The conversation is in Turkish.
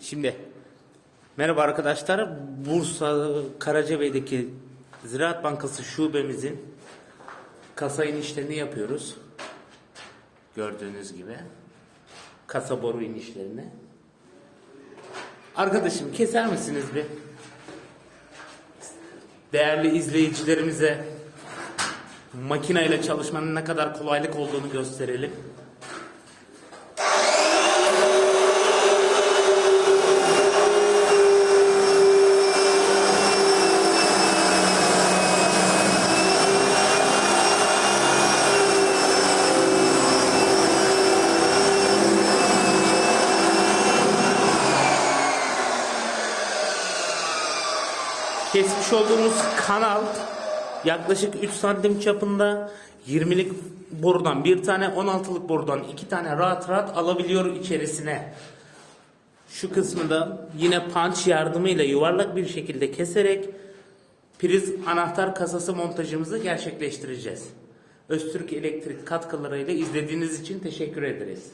Şimdi merhaba arkadaşlar. Bursa Karacabey'deki Ziraat Bankası şubemizin kasa inişlerini yapıyoruz. Gördüğünüz gibi. Kasa boru inişlerini. Arkadaşım keser misiniz bir? Değerli izleyicilerimize makineyle çalışmanın ne kadar kolaylık olduğunu gösterelim. Kesmiş olduğumuz kanal yaklaşık 3 santim çapında 20'lik borudan bir tane 16'lık borudan iki tane rahat rahat alabiliyor içerisine. Şu kısmı da yine punch yardımıyla yuvarlak bir şekilde keserek priz anahtar kasası montajımızı gerçekleştireceğiz. Öztürk Elektrik katkılarıyla izlediğiniz için teşekkür ederiz.